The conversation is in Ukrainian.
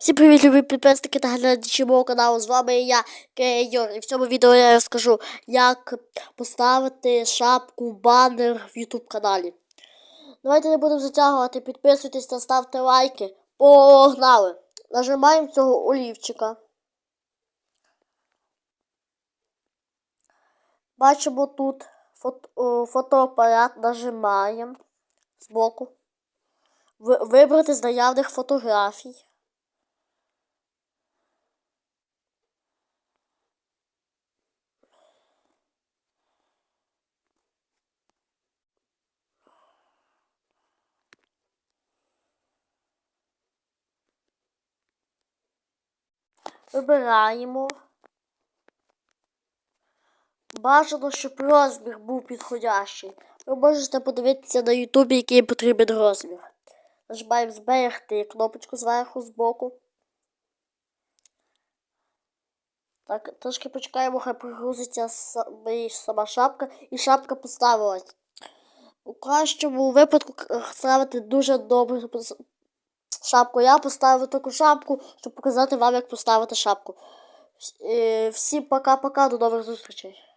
Всім привіт, любі підписники та глядачі мого каналу. З вами я, Кейор. І в цьому відео я розкажу, як поставити шапку, банер в YouTube каналі. Давайте не будемо затягувати, підписуйтесь та ставте лайки. Погнали! Нажимаємо цього олівчика. Бачимо тут фото, фотоапарат, нажимаємо збоку. Вибрати з наявних фотографій. Вибираємо. Бажано, щоб розмір був підходящий. Ви можете подивитися на Ютубі, який потрібен розмір. Нажимаємо зберегти кнопочку зверху, збоку. Так, трошки почекаємо, хай прогрузиться сама, шапка, і шапка поставилась. У кращому випадку ставити дуже добре шапку. Я поставив таку шапку, щоб показати вам, як поставити шапку. Е, Всім пока-пока, до нових зустрічей.